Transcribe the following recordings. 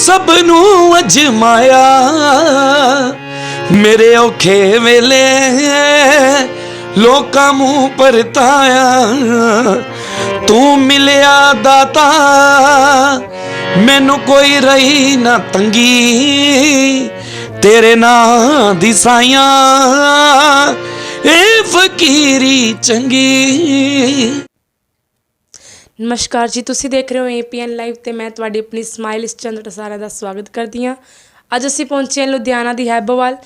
ਸਭ ਨੂੰ ਅਜਮਾਇਆ। ਮੇਰੇ ਔਖੇ ਵੇਲੇ ਲੋਕਾਂ ਮੂੰਹ ਪਰਤਾਇਆ। ਤੂੰ ਮਿਲਿਆ ਦਾਤਾ, ਮੈਨੂੰ ਕੋਈ ਰਹੀ ਨਾ ਤੰਗੀ। ਤੇਰੇ ਨਾਂ ਦੀ ਸਾਈਆਂ ਇਹ ਫਕੀਰੀ ਚੰਗੀ। ਨਮਸਕਾਰ ਜੀ, ਤੁਸੀਂ ਦੇਖ ਰਹੇ ਹੋ ਏਪੀਐਨ ਲਾਈਵ ਤੇ ਮੈਂ ਤੁਹਾਡੀ ਆਪਣੀ ਸਮਾਈਲ ਇਸ ਚੰਦ ਟਸਾਰਾ ਦਾ ਸਵਾਗਤ ਕਰਦੀ ਹਾਂ। ਅੱਜ ਅਸੀਂ ਪਹੁੰਚੇ ਹਾਂ ਲੁਧਿਆਣਾ ਦੀ ਹੈਬੋਵਾਲ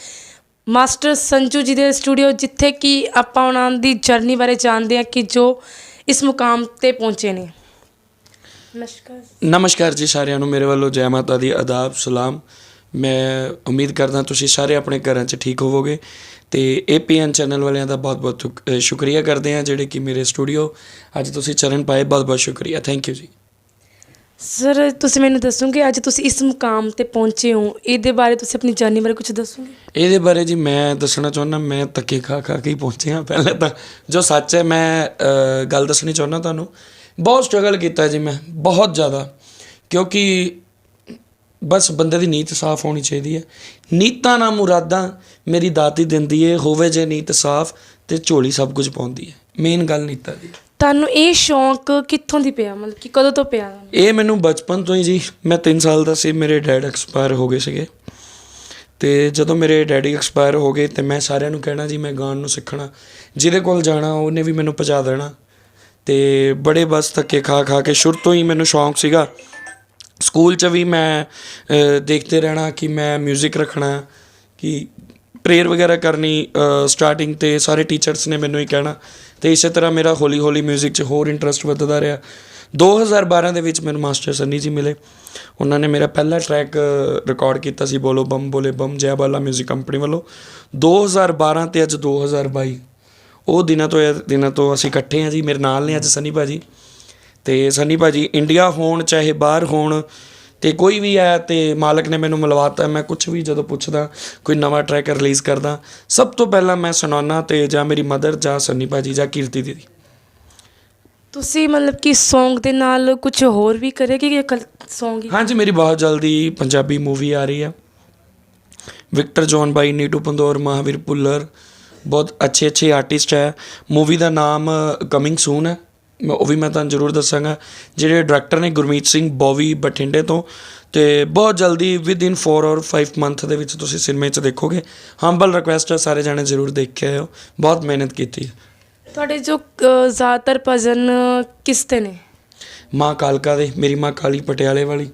ਮਾਸਟਰ ਸੰਜੂ ਜੀ ਦੇ ਸਟੂਡੀਓ, ਜਿੱਥੇ ਕਿ ਆਪਾਂ ਉਹਨਾਂ ਦੀ ਜਰਨੀ ਬਾਰੇ ਜਾਣਦੇ ਹਾਂ ਕਿ ਜੋ ਇਸ ਮੁਕਾਮ ਤੇ ਪਹੁੰਚੇ ਨੇ। ਨਮਸਕਾਰ। ਨਮਸਕਾਰ ਜੀ ਸਾਰਿਆਂ ਨੂੰ, ਮੇਰੇ ਵੱਲੋਂ ਜੈ ਮਾਤਾ ਦੀ ਆਦਾਬ ਸਲਾਮ। ਮੈਂ ਉਮੀਦ ਕਰਦਾ ਤੁਸੀਂ ਸਾਰੇ ਆਪਣੇ ਘਰਾਂ 'ਚ ਠੀਕ ਹੋਵੋਗੇ ਤੇ ਏਪੀਐਨ ਚੈਨਲ ਵਾਲਿਆਂ ਦਾ ਬਹੁਤ-ਬਹੁਤ ਸ਼ੁਕਰੀਆ ਕਰਦੇ ਹਾਂ ਜਿਹੜੇ ਕਿ ਮੇਰੇ ਸਟੂਡੀਓ ਅੱਜ ਤੁਸੀਂ ਚਰਨ ਪਾਏ। ਬਹੁਤ-ਬਹੁਤ ਸ਼ੁਕਰੀਆ। ਥੈਂਕ ਯੂ ਜੀ। ਸਰ ਤੁਸੀਂ ਮੈਨੂੰ ਦੱਸੋਗੇ ਅੱਜ ਤੁਸੀਂ ਇਸ ਮੁਕਾਮ ਤੇ ਪਹੁੰਚੇ ਹੋ। ਇਹਦੇ ਬਾਰੇ ਤੁਸੀਂ ਆਪਣੀ ਜਰਨੀ ਬਾਰੇ ਕੁਝ ਦੱਸੋਗੇ? ਇਹਦੇ ਬਾਰੇ ਜੀ ਮੈਂ ਦੱਸਣਾ ਚਾਹੁੰਦਾ ਮੈਂ ਧੱਕੇ ਖਾ ਖਾ ਕੇ ਹੀ ਪਹੁੰਚਿਆ ਪਹਿਲੇ ਤਾਂ। ਜੋ ਸੱਚ ਹੈ ਮੈਂ ਗੱਲ ਦੱਸਣੀ ਚਾਹੁੰਦਾ ਤੁਹਾਨੂੰ। ਬਹੁਤ ਸਟਰਗਲ ਕੀਤਾ ਜੀ ਮੈਂ ਬਹੁਤ ਜ਼ਿਆਦਾ। ਕਿਉਂਕਿ ਬਸ ਬੰਦੇ ਦੀ ਨੀਤ ਸਾਫ਼ ਹੋਣੀ ਚਾਹੀਦੀ ਹੈ। ਨੀਤਾਂ ਨਾ ਮੁਰਾਦਾਂ ਮੇਰੀ ਦਾਤੀ ਦਿੰਦੀ ਏ ਹੋਵੇ ਜੇ ਨੀਤ ਸਾਫ਼ ਤੇ ਝੋਲੀ ਸਭ ਕੁਝ ਪਾਉਂਦੀ ਹੈ। ਮੇਨ ਗੱਲ ਨੀਤਾਂ ਦੀ ਤੁਹਾਨੂੰ ਇਹ ਸ਼ੌਂਕ ਕਿੱਥੋਂ ਦੀ ਪਿਆ? ਮਤਲਬ ਕਿ ਕਦੋਂ ਤੋਂ ਪਿਆ? ਇਹ ਮੈਨੂੰ ਬਚਪਨ ਤੋਂ ਹੀ ਜੀ ਮੈਂ 3 ਸਾਲ ਦਾ ਸੀ ਮੇਰੇ ਡੈਡ ਐਕਸਪਾਇਰ ਹੋ ਗਏ ਸੀਗੇ। ਤੇ ਜਦੋਂ ਮੇਰੇ ਡੈਡੀ ਐਕਸਪਾਇਰ ਹੋ ਗਏ ਤੇ ਮੈਂ ਸਾਰਿਆਂ ਨੂੰ ਕਹਿਣਾ ਜੀ ਮੈਂ ਗਾਣ ਨੂੰ ਸਿੱਖਣਾ। ਜਿਹਦੇ ਕੋਲ ਜਾਣਾ ਉਹਨੇ ਵੀ ਮੈਨੂੰ ਪਹੁੰਚਾ ਦੇਣਾ। ਤੇ ਬੜੇ ਬਸ ਧੱਕੇ ਖਾ ਖਾ ਕੇ ਸ਼ੁਰੂ ਤੋਂ ਹੀ ਮੈਨੂੰ ਸ਼ੌਂਕ ਸੀਗਾ ਸਕੂਲ 'ਚ ਵੀ ਮੈਂ ਅ, ਦੇਖਦੇ ਰਹਿਣਾ ਕਿ ਮੈਂ 뮤직 ਰੱਖਣਾ ਕਿ ਪ੍ਰੇਅਰ ਵਗੈਰਾ ਕਰਨੀ ਸਟਾਰਟਿੰਗ ਤੇ ਸਾਰੇ ਟੀਚਰਸ ਨੇ ਮੈਨੂੰ ਹੀ ਕਹਿਣਾ ਤੇ ਇਸੇ ਤਰ੍ਹਾਂ ਮੇਰਾ ਹੌਲੀ ਹੌਲੀ 뮤직 'ਚ ਹੋਰ ਇੰਟਰਸਟ ਵੱਧਦਾ ਰਿਹਾ 2012 ਦੇ ਵਿੱਚ ਮੈਨੂੰ ਮਾਸਟਰ ਸੰਨੀ ਜੀ ਮਿਲੇ ਉਹਨਾਂ ਨੇ ਮੇਰਾ ਪਹਿਲਾ ਟਰੈਕ ਰਿਕਾਰਡ ਕੀਤਾ ਸੀ ਬੋਲੋ ਬੰਮ ਬੋਲੇ ਬੰਮ ਜੈ ਬਾਲਾ 뮤직 ਕੰਪਨੀ ਵੱਲੋਂ 2012 ਤੇ ਅੱਜ 2022 ਉਹ ਦਿਨਾਂ ਤੋਂ ਇਹ ਦਿਨਾਂ ਤੋਂ ਅਸੀਂ ਇਕੱਠੇ ਹਾਂ ਜੀ ਮੇਰੇ ਨਾਲ ਨੇ ਅੱਜ ਸੰਨੀ ਭਾਜੀ ਤੇ ਸੰਨੀ ਭਾਜੀ ਇੰਡੀਆ ਹੋਣ ਚਾਹੇ ਬਾਹਰ ਹੋਣ ਤੇ ਕੋਈ ਵੀ ਹੈ ਤੇ ਮਾਲਕ ਨੇ ਮੈਨੂੰ ਮਿਲਵਾਤਾ ਮੈਂ ਕੁਝ ਵੀ ਜਦੋਂ ਪੁੱਛਦਾ ਕੋਈ ਨਵਾਂ ਟਰੈਕ ਰਿਲੀਜ਼ ਕਰਦਾ ਸਭ ਤੋਂ ਪਹਿਲਾਂ ਮੈਂ ਸੁਣਾਉਣਾ ਤੇ ਜਾਂ ਮੇਰੀ ਮਦਰ ਜਾਂ ਸੰਨੀ ਭਾਜੀ ਜਾਂ ਕੀਰਤੀ ਦੀਦੀ। ਤੁਸੀਂ ਮਤਲਬ ਕਿ Song ਦੇ ਨਾਲ ਕੁਝ ਹੋਰ ਵੀ ਕਰੇਗੇ ਕਿ ਕੱਲ Song ਹੀ? ਹਾਂਜੀ ਮੇਰੀ ਬਹੁਤ ਜਲਦੀ ਪੰਜਾਬੀ ਮੂਵੀ ਆ ਰਹੀ ਆ। ਵਿਕਟਰ ਜੌਨ ਬਾਈ ਨੀਟੂ ਪੰਦੋਰ ਮਹਾਵੀਰ ਪੁੱਲਰ ਬਹੁਤ ਅੱਛੇ ਅੱਛੇ ਆਰਟਿਸਟ ਹੈ। ਮੂਵੀ ਦਾ ਨਾਮ ਕਮਿੰਗ ਸੂਨ ਹੈ। ਉਹ ਵੀ ਮੈਂ ਤੁਹਾਨੂੰ ਜ਼ਰੂਰ ਦੱਸਾਂਗਾ। ਜਿਹੜੇ ਡਾਇਰੈਕਟਰ ਨੇ ਗੁਰਮੀਤ ਸਿੰਘ ਬੋਵੀ ਬਠਿੰਡੇ ਤੋਂ ਤੇ ਬਹੁਤ ਜਲਦੀ ਵਿਦ ਇਨ 4 ਔਰ 5 ਮੰਥ ਦੇ ਵਿੱਚ ਤੁਸੀਂ ਸਿਨੇਮੇ 'ਚ ਦੇਖੋਗੇ। ਹੰਬਲ ਰਿਕੁਐਸਟ ਹੈ ਸਾਰੇ ਜਾਣੇ ਜ਼ਰੂਰ ਦੇਖ ਕੇ ਆਇਓ ਬਹੁਤ ਮਿਹਨਤ ਕੀਤੀ ਹੈ ਤੁਹਾਡੇ ਜੋ ਜ਼ਿਆਦਾਤਰ ਭਜਨ ਕਿਸ ਤੇ ਨੇ? ਮਾਂ ਕਾਲਕਾ ਦੇ ਮੇਰੀ ਮਾਂ ਕਾਲੀ ਪਟਿਆਲੇ ਵਾਲੀ।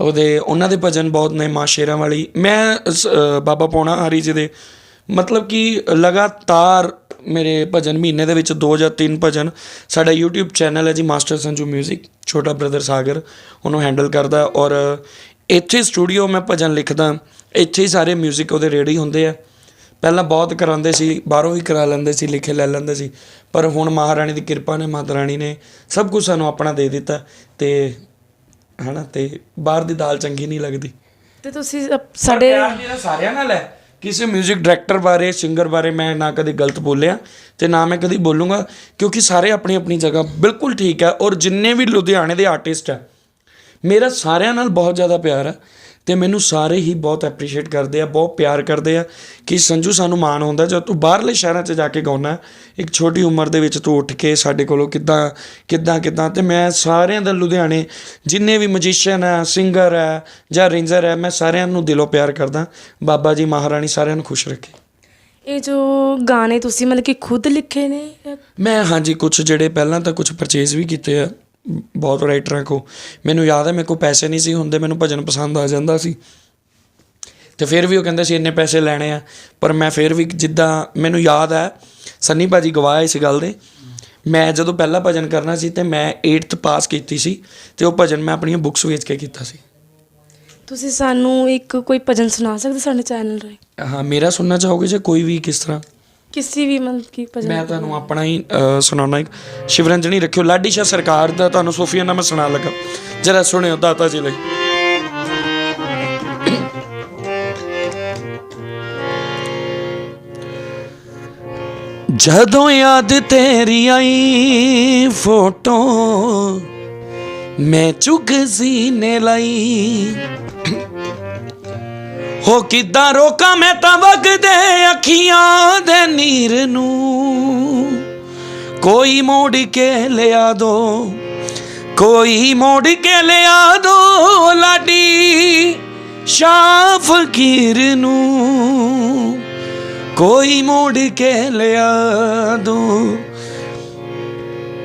ਉਹਦੇ ਉਹਨਾਂ ਦੇ ਭਜਨ ਬਹੁਤ ਨੇ ਮਾਂ ਸ਼ੇਰਾਂ ਵਾਲੀ। ਮੈਂ ਬਾਬਾ ਪੌਣਾ ਹਰੀ ਜੀ ਦੇ ਮਤਲਬ ਕਿ ਲਗਾਤਾਰ ਮੇਰੇ ਭਜਨ ਮਹੀਨੇ ਦੇ ਵਿੱਚ ਦੋ ਜਾਂ ਤਿੰਨ ਭਜਨ ਸਾਡਾ YouTube ਚੈਨਲ ਹੈ ਜੀ ਮਾਸਟਰ ਸੰਜੂ 뮤직 ਛੋਟਾ ਬ੍ਰਦਰ ਸਾਗਰ ਉਹਨੂੰ ਹੈਂਡਲ ਕਰਦਾ ਔਰ ਇੱਥੇ ਸਟੂਡੀਓ ਮੈਂ ਭਜਨ ਲਿਖਦਾ ਇੱਥੇ ਹੀ ਸਾਰੇ 뮤직 ਉਹਦੇ ਰੈਡੀ ਹੁੰਦੇ ਆ ਪਹਿਲਾਂ ਬਹੁਤ ਕਰਾਉਂਦੇ ਸੀ ਬਾਹਰੋਂ ਵੀ ਕਰਾ ਲੈਂਦੇ ਸੀ ਲਿਖੇ ਲੈ ਲੈਂਦੇ ਸੀ ਪਰ ਹੁਣ ਮਹਾਰਾਣੀ ਦੀ ਕਿਰਪਾ ਨੇ ਮਾਤਾ ਰਾਣੀ ਨੇ ਸਭ ਕੁਝ ਸਾਨੂੰ ਆਪਣਾ ਦੇ ਦਿੱਤਾ ਤੇ ਹਨਾ ਤੇ ਬਾਹਰ ਦੀ ਦਾਲ ਚੰਗੀ ਨਹੀਂ ਲੱਗਦੀ ਤੇ ਤੁਸੀਂ ਅਪ- ਸਾਡੇ ਮੇਰਾ ਸਾਰਿਆਂ ਨਾਲ ਹੈ ਕਿਸੇ 뮤직 ਡਾਇਰੈਕਟਰ ਬਾਰੇ ਸਿੰਗਰ ਬਾਰੇ ਮੈਂ ਨਾ ਕਦੇ ਗਲਤ ਬੋਲਿਆ ਤੇ ਨਾ ਮੈਂ ਕਦੀ ਬੋਲੂੰਗਾ, ਕਿਉਂਕਿ ਸਾਰੇ ਆਪਣੀ ਆਪਣੀ ਜਗ੍ਹਾ ਬਿਲਕੁਲ ਠੀਕ ਹੈ ਔਰ ਜਿੰਨੇ ਵੀ ਲੁਧਿਆਣੇ ਦੇ ਆਰਟਿਸਟ ਹੈ, ਮੇਰਾ ਸਾਰਿਆਂ ਨਾਲ ਬਹੁਤ ਜ਼ਿਆਦਾ ਪਿਆਰ ਆ ਤੇ ਮੈਨੂੰ ਸਾਰੇ ਹੀ ਬਹੁਤ ਐਪਰੀਸ਼ੀਏਟ ਕਰਦੇ ਆ ਬਹੁਤ ਪਿਆਰ ਕਰਦੇ ਆ ਕਿ ਸੰਜੂ ਸਾਨੂੰ ਮਾਣ ਹੁੰਦਾ ਜਦ ਤੂੰ ਬਾਹਰਲੇ ਸ਼ਹਿਰਾਂ 'ਚ ਜਾ ਕੇ ਗਾਉਣਾ ਇੱਕ ਛੋਟੀ ਉਮਰ ਦੇ ਵਿੱਚ ਤੂੰ ਉੱਠ ਕੇ ਸਾਡੇ ਕੋਲੋਂ ਕਿੱਦਾਂ ਕਿੱਦਾਂ ਕਿੱਦਾਂ ਤੇ ਮੈਂ ਸਾਰਿਆਂ ਦਾ ਲੁਧਿਆਣੇ ਜਿੰਨੇ ਵੀ ਮਜੀਸ਼ੀਅਨ ਹੈ ਸਿੰਗਰ ਹੈ ਜਾਂ ਰਿੰਜਰ ਹੈ ਮੈਂ ਸਾਰਿਆਂ ਨੂੰ ਦਿਲੋਂ ਪਿਆਰ ਕਰਦਾ। ਬਾਬਾ ਜੀ ਮਹਾਰਾਣੀ ਸਾਰਿਆਂ ਨੂੰ ਖੁਸ਼ ਰੱਖੇ। ਇਹ ਜੋ ਗਾਣੇ ਤੁਸੀਂ ਮਤਲਬ ਕਿ ਖੁਦ ਲਿਖੇ ਨੇ ਮੈਂ ਹਾਂਜੀ ਕੁਝ ਜਿਹੜੇ ਪਹਿਲਾਂ ਤਾਂ ਕੁਝ ਪਰਚੇਜ਼ ਵੀ ਕੀਤੇ ਆ। ਬਹੁਤ ਰਾਈਟਰਾਂ ਕੋ ਮੈਨੂੰ ਯਾਦ ਹੈ ਮੇਰੇ ਕੋ ਪੈਸੇ ਨਹੀਂ ਸੀ ਹੁੰਦੇ ਮੈਨੂੰ ਭਜਨ ਪਸੰਦ ਆ ਜਾਂਦਾ ਸੀ। ਤੇ ਫਿਰ ਵੀ ਉਹ ਕਹਿੰਦੇ ਸੀ ਇੰਨੇ ਪੈਸੇ ਲੈਣੇ ਆ। ਪਰ ਮੈਂ ਫਿਰ ਵੀ ਜਿੱਦਾਂ ਮੈਨੂੰ ਯਾਦ ਹੈ ਸੰਨੀ ਭਾਜੀ ਗਵਾਹ ਇਸ ਗੱਲ ਦੇ। ਮੈਂ ਜਦੋਂ ਪਹਿਲਾ ਭਜਨ ਕਰਨਾ ਸੀ ਤੇ ਮੈਂ 8th ਪਾਸ ਕੀਤੀ ਸੀ ਤੇ ਉਹ ਭਜਨ ਮੈਂ ਆਪਣੀਆਂ ਬੁੱਕਸ ਵੇਚ ਕੇ ਕੀਤਾ ਸੀ। ਤੁਸੀਂ ਸਾਨੂੰ ਇੱਕ ਕੋਈ ਭਜਨ ਸੁਣਾ ਸਕਦੇ ਸਾਡੇ ਚੈਨਲ ਰਾਹੀਂ? ਹਾਂ ਮੇਰਾ ਸੁਣਨਾ ਚਾਹੋਗੇ ਜੇ ਕੋਈ ਵੀ ਕਿਸ ਤਰ੍ਹਾਂ? ਕਿਸੇ ਵੀ ਮਤਲਬ ਕਿ ਭਜਨ ਮੈਂ ਤੁਹਾਨੂੰ ਆਪਣਾ ਹੀ ਅਹ, ਸੁਣਾਉਣਾ ਇੱਕ ਸ਼ਿਵਰੰਜਨੀ ਰੱਖਿਓ ਲਾਡੀ ਸ਼ਾਹ ਸਰਕਾਰ ਦਾ ਤੁਹਾਨੂੰ ਸੂਫੀਆਨਾ ਮੈਂ ਸੁਣਾ ਲੱਗਾ। ਜਰਾ ਸੁਣਿਓ ਦਾਤਾ ਜੀ ਲਈ। ਜਦੋਂ ਯਾਦ ਤੇਰੀ ਆਈ ਫੋਟੋ ਮੈਂ ਚੁੱਕ ਸੀਨੇ ਲਈ। ਹੋ ਕਿੱਦਾਂ ਰੋਕਾਂ ਮੈਂ ਤਾਂ ਵਗਦੇ ਅੱਖੀਆਂ ਦੇ ਨੀਰ ਨੂੰ। ਕੋਈ ਮੋੜ ਕੇ ਲਿਆ ਦੋ, ਕੋਈ ਮੋੜ ਕੇ ਲਿਆ ਦੋ ਲਾਡੀ ਸ਼ਾਹ ਫਕੀਰ ਨੂੰ। ਕੋਈ ਮੋੜ ਕੇ ਲਿਆ ਦੋ,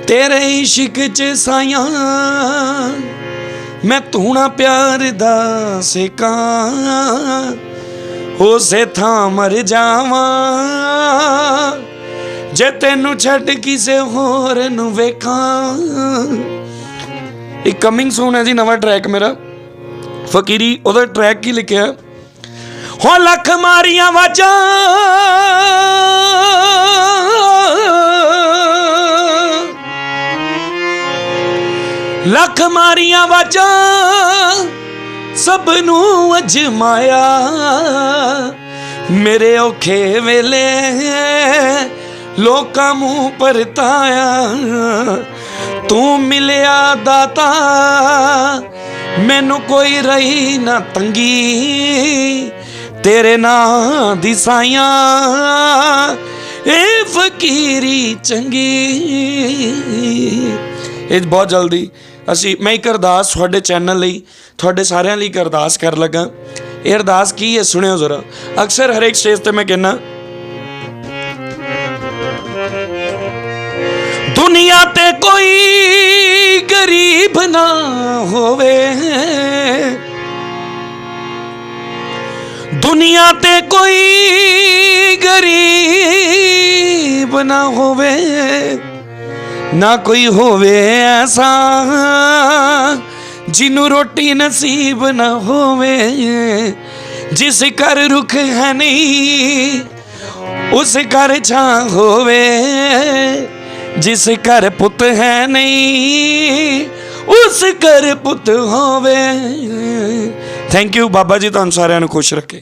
ਤੇਰੇ ਇਸ਼ਕ ਚ ਸਾਇਆ ਧੂਣਾ ਪਿਆਰ ਦਾ ਸਿਕਾਂ। ਉਸੇ ਥਾਂ ਮਰ ਜਾਵਾਂ। ਜੇ ਤੈਨੂੰ ਛੱਡ ਕਿਸੇ ਹੋਰ ਨੂੰ ਵੇਖਾਂ। ਇੱਕ ਕਮਿੰਗ ਸੂਨ ਹੈ ਜੀ, ਨਵਾਂ ਟਰੈਕ ਮੇਰਾ। ਫਕੀਰੀ, ਉਹਦਾ ਟਰੈਕ ਕੀ ਲਿਖਿਆ? ਹੋ ਲੱਖ ਮਾਰੀਆਂ ਵਾਜਾਂ। ਲੱਖ ਮਾਰੀਆਂ ਵਾਜਾਂ, ਸਭ ਨੂੰ ਅਜਮਾਇਆ। ਮੇਰੇ ਔਖੇ ਵੇਲੇ ਲੋਕਾਂ ਮੂੰਹ ਪਰਤਾਇਆ। ਤੂੰ ਮਿਲਿਆ ਦਾਤਾ, ਮੈਨੂੰ ਕੋਈ ਰਹੀ ਨਾ ਤੰਗੀ। ਤੇਰੇ ਨਾਂ ਦੀ ਸਾਈਆਂ ਇਹ ਫਕੀਰੀ ਚੰਗੀ। ਇਹ ਬਹੁਤ ਜਲਦੀ ਅਸੀਂ, ਮੈਂ ਇੱਕ ਅਰਦਾਸ ਤੁਹਾਡੇ ਚੈਨਲ ਲਈ, ਤੁਹਾਡੇ ਸਾਰਿਆਂ ਲਈ ਇੱਕ ਅਰਦਾਸ ਕਰ ਲੱਗਾ। ਇਹ ਅਰਦਾਸ ਕੀ ਹੈ ਸੁਣਿਓ ਜ਼ਰਾ। ਅਕਸਰ ਹਰੇਕ ਸਟੇਜ ਤੇ ਮੈਂ ਕਹਿੰਨਾ ਦੁਨੀਆ ਤੇ ਕੋਈ ਗਰੀਬ ਨਾ ਹੋਵੇ। ਦੁਨੀਆ ਤੇ ਕੋਈ ਗਰੀਬ ਨਾ ਹੋਵੇ। ਨਾ ਕੋਈ ਹੋਵੇ ਐਸਾ ਜਿਹਨੂੰ ਰੋਟੀ ਨਸੀਬ ਨਾ ਹੋਵੇ, ਜਿਸ ਘਰ ਰੁੱਖ ਹੈ ਨਹੀਂ, ਉਸ ਘਰ ਛਾਂ ਹੋਵੇ, ਜਿਸ ਘਰ ਪੁੱਤ ਹੈ ਨਹੀਂ, ਉਸ ਘਰ ਪੁੱਤ ਹੋਵੇ। ਥੈਂਕ ਯੂ ਬਾਬਾ ਜੀ, ਤੁਹਾਨੂੰ ਸਾਰਿਆਂ ਨੂੰ ਖੁਸ਼ ਰੱਖੇ।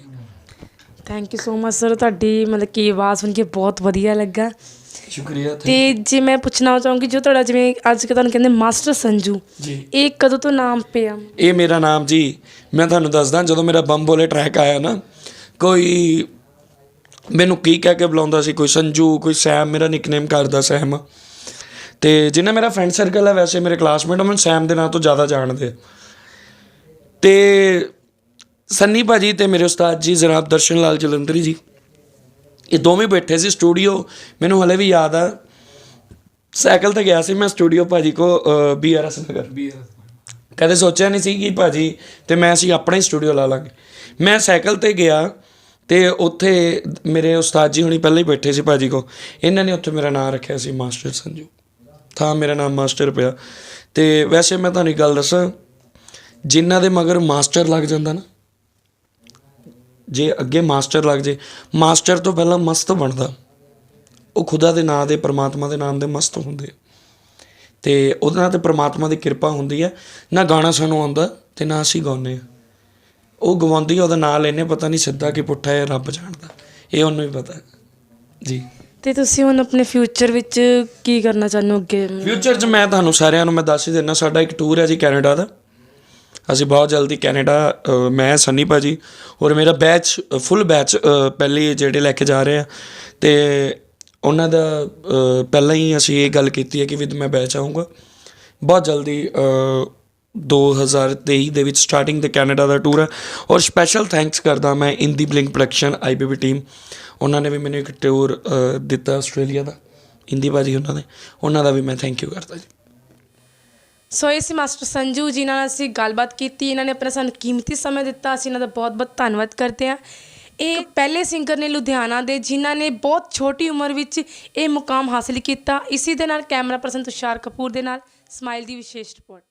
Thank you so much sir ਤੁਹਾਡੀ ਮਤਲਬ ਕਿ ਆਵਾਜ਼ ਸੁਣ ਕੇ ਬਹੁਤ ਵਧੀਆ ਲੱਗਾ। ਸ਼ੁਕਰੀਆ ਤੇ ਜੇ ਮੈਂ ਪੁੱਛਣਾ ਚਾਹੂੰਗੀ ਜੋ ਤੁਹਾਡਾ ਜਿਵੇਂ ਅੱਜ ਕਿ ਤੁਹਾਨੂੰ ਕਹਿੰਦੇ ਮਾਸਟਰ ਸੰਜੂ ਜੀ। ਇਹ ਕਦੋਂ ਤੋਂ ਨਾਮ ਪਿਆ? ਇਹ ਮੇਰਾ ਨਾਮ ਜੀ ਮੈਂ ਤੁਹਾਨੂੰ ਦੱਸਦਾ ਜਦੋਂ ਮੇਰਾ ਬੰਬ ਬੋਲੇ ਟਰੈਕ ਆਇਆ ਨਾ ਕੋਈ ਮੈਨੂੰ ਕੀ ਕਹਿ ਕੇ ਬੁਲਾਉਂਦਾ ਸੀ ਕੋਈ ਸੰਜੂ ਕੋਈ ਸੈਮ ਮੇਰਾ ਨਿਕਨੇਮ ਕਰਦਾ ਸੈਮ। ਤੇ ਜਿੰਨਾ ਮੇਰਾ ਫਰੈਂਡ ਸਰਕਲ ਹੈ ਵੈਸੇ ਮੇਰੇ ਕਲਾਸਮੇਟ ਮੈਨੂੰ ਸੈਮ ਦੇ ਨਾਂ ਤੋਂ ਜ਼ਿਆਦਾ ਜਾਣਦੇ। ਤੇ ਸੰਨੀ ਭਾਜੀ ਤੇ ਮੇਰੇ ਉਸਤਾਦ ਜੀ ਜਨਾਬ ਦਰਸ਼ਨ ਲਾਲ ਜਲੰਧਰੀ ਜੀ। ਇਹ ਦੋਵੇਂ ਬੈਠੇ ਸੀ ਸਟੂਡੀਓ। ਮੈਨੂੰ ਹਲੇ ਵੀ ਯਾਦ ਆ। ਸਾਈਕਲ ਤੇ ਗਿਆ ਸੀ ਮੈਂ ਸਟੂਡੀਓ ਭਾਜੀ ਕੋ ਬੀਆਰਐਸ ਨਗਰ। ਕਦੇ ਸੋਚਿਆ ਨਹੀਂ ਸੀ ਕਿ ਭਾਜੀ ਤੇ ਮੈਂ ਅਸੀਂ ਆਪਣਾ ਹੀ ਸਟੂਡੀਓ ਲਾ ਲਾਂਗੇ। ਮੈਂ ਸਾਈਕਲ ਤੇ ਗਿਆ ਤੇ ਉੱਥੇ ਮੇਰੇ ਉਸਤਾਦ ਜੀ ਹੁਣੀ ਪਹਿਲਾਂ ਹੀ ਬੈਠੇ ਸੀ ਭਾਜੀ ਕੋ। ਇਹਨਾਂ ਨੇ ਉੱਥੇ ਮੇਰਾ ਨਾਮ ਰੱਖਿਆ ਸੀ ਮਾਸਟਰ ਸੰਜੂ। ਤਾਂ ਮੇਰਾ ਨਾਮ ਮਾਸਟਰ ਪਿਆ। ਤੇ ਵੈਸੇ ਮੈਂ ਤੁਹਾਨੂੰ ਇੱਕ ਗੱਲ ਦੱਸਾਂ ਜਿਨ੍ਹਾਂ ਦੇ ਮਗਰ ਮਾਸਟਰ ਲੱਗ ਜਾਂਦਾ ਨਾ ਜੇ ਅੱਗੇ ਮਾਸਟਰ ਲੱਗ ਜੇ ਮਾਸਟਰ ਤੋਂ ਪਹਿਲਾਂ ਮਸਤ ਬਣਦਾ। ਉਹ ਖੁਦਾ ਦੇ ਨਾਂ ਦੇ ਪ੍ਰਮਾਤਮਾ ਦੇ ਨਾਮ ਦੇ ਮਸਤ ਹੁੰਦੇ। ਤੇ ਉਹਦੇ ਨਾਲ ਤੇ ਪ੍ਰਮਾਤਮਾ ਦੀ ਕਿਰਪਾ ਹੁੰਦੀ ਹੈ ਨਾ ਗਾਣਾ ਸਾਨੂੰ ਆਉਂਦਾ ਤੇ ਨਾ ਅਸੀਂ ਗਾਉਂਦੇ ਆ। ਉਹ ਗਵਾਉਂਦੀ ਉਹਦਾ ਨਾਂ ਲੈਨੇ ਪਤਾ ਨਹੀਂ ਸਿੱਧਾ ਕਿ ਪੁੱਠਾ ਹੈ ਰੱਬ ਜਾਣਦਾ। ਇਹ ਉਹਨੂੰ ਹੀ ਪਤਾ। ਜੀ। ਤੇ ਤੁਸੀਂ ਹੁਣ ਆਪਣੇ ਫਿਊਚਰ ਵਿੱਚ ਕੀ ਕਰਨਾ ਚਾਹੁੰਦੇ ਹੋ ਅੱਗੇ? ਫਿਊਚਰ 'ਚ ਮੈਂ ਤੁਹਾਨੂੰ ਸਾਰਿਆਂ ਨੂੰ ਮੈਂ ਦੱਸ ਹੀ ਦਿੰਦਾ ਸਾਡਾ ਇੱਕ ਟੂਰ ਹੈ ਜੀ ਕੈਨੇਡਾ ਦਾ। ਅਸੀਂ ਬਹੁਤ ਜਲਦੀ ਕੈਨੇਡਾ ਮੈਂ ਸੰਨੀ ਭਾਜੀ ਔਰ ਮੇਰਾ ਬੈਚ ਫੁੱਲ ਬੈਚ ਪਹਿਲੇ ਜਿਹੜੇ ਲੈ ਕੇ ਜਾ ਰਹੇ ਆ। ਤੇ ਉਹਨਾਂ ਦਾ ਪਹਿਲਾਂ ਹੀ ਅਸੀਂ ਇਹ ਗੱਲ ਕੀਤੀ ਹੈ ਕਿ ਵਿਦ ਮੈਂ ਬੈਚ ਆਉਂਗਾ ਬਹੁਤ ਜਲਦੀ ਅ, 2023 ਦੇ ਵਿੱਚ ਸਟਾਰਟਿੰਗ ਤੇ ਕੈਨੇਡਾ ਦਾ ਟੂਰ ਹੈ। ਔਰ ਸਪੈਸ਼ਲ ਥੈਂਕਸ ਕਰਦਾ ਮੈਂ Indie Blink production IBB team ਉਹਨਾਂ ਨੇ ਵੀ ਮੈਨੂੰ ਇੱਕ ਟੂਰ ਦਿੱਤਾ ਆਸਟ੍ਰੇਲੀਆ ਦਾ। ਇੰਦੀ ਭਾਜੀ ਉਹਨਾਂ ਨੇ ਉਹਨਾਂ ਦਾ ਵੀ ਮੈਂ ਥੈਂਕ ਯੂ ਕਰਦਾ ਜੀ। ਸੋ ਇਹ ਸੀ ਮਾਸਟਰ ਸੰਜੂ ਜੀ ਨਾਲ ਅਸੀਂ ਗੱਲਬਾਤ ਕੀਤੀ। ਇਹਨਾਂ ਨੇ ਆਪਣਾ ਸਾਨੂੰ ਕੀਮਤੀ ਸਮਾਂ ਦਿੱਤਾ। ਅਸੀਂ ਇਹਨਾਂ ਦਾ ਬਹੁਤ-ਬਹੁਤ ਧੰਨਵਾਦ ਕਰਦੇ ਹਾਂ। ਇਹ ਪਹਿਲੇ ਸਿੰਗਰ ਨੇ ਲੁਧਿਆਣਾ ਦੇ, ਜਿਨ੍ਹਾਂ ਨੇ ਬਹੁਤ ਛੋਟੀ ਉਮਰ ਵਿੱਚ ਇਹ ਮੁਕਾਮ ਹਾਸਿਲ ਕੀਤਾ। ਇਸੇ ਦੇ ਨਾਲ ਕੈਮਰਾ ਪਰਸਨ ਤੁਸ਼ਾਰ ਕਪੂਰ ਦੇ ਨਾਲ। ਸਮਾਈਲ ਦੀ ਵਿਸ਼ੇਸ਼ ਰਿਪੋਰਟ।